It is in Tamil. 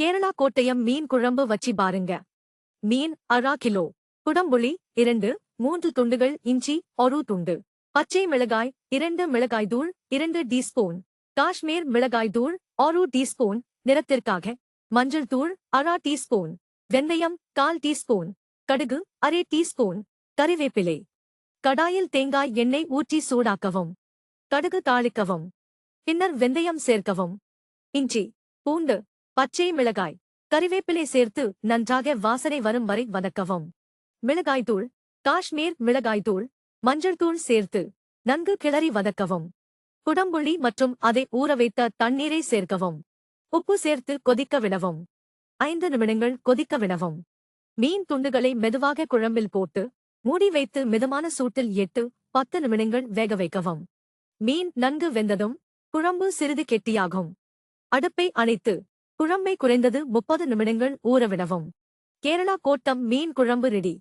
கேரளா கோட்டயம் மீன் குழம்பு வச்சி பாருங்க. மீன் அரா கிலோ. குடம்புளி இரண்டு மூன்று துண்டுகள் இஞ்சி ஒரு துண்டு. பச்சை மிளகாய் இரண்டு மிளகாய் தூள் இரண்டு டீஸ்பூன். காஷ்மீர் மிளகாய் தூள் ஒரு டீஸ்பூன். நிறத்திற்காக மஞ்சள் தூள் அரா டீஸ்பூன். வெந்தயம் கால் டீஸ்பூன். கடுகு அரை டீஸ்பூன். கறிவேப்பிலை. கடாயில் தேங்காய் எண்ணெய் ஊற்றி சூடாக்கவும். கடுகு தாளிக்கவும். பின்னர் வெந்தயம் சேர்க்கவும். இஞ்சி பூண்டு பச்சை மிளகாய். கறிவேப்பிலை சேர்த்து நன்றாக வாசனை வரும் வரை வதக்கவும். மிளகாய்த்தூள் காஷ்மீர் மிளகாய்த்தூள் மஞ்சள் தூள் சேர்த்து நன்கு கிளறி வதக்கவும். குடம்புளி மற்றும் அதை ஊற வைத்த தண்ணீரை சேர்க்கவும். உப்பு சேர்த்து கொதிக்க விடவும். ஐந்து நிமிடங்கள் கொதிக்க விடவும். மீன் துண்டுகளை மெதுவாக குழம்பில் போட்டு மூடி வைத்து மிதமான சூட்டில் எட்டு பத்து நிமிடங்கள் வேக வைக்கவும். மீன் நன்கு வெந்ததும் குழம்பு சிறிது கெட்டியாகும். அடுப்பை அணைத்து குழம்பை குறைந்தது முப்பது நிமிடங்கள் ஊறவிடவும் கேரளா கோட்டம் மீன் குழம்பு ரெடி.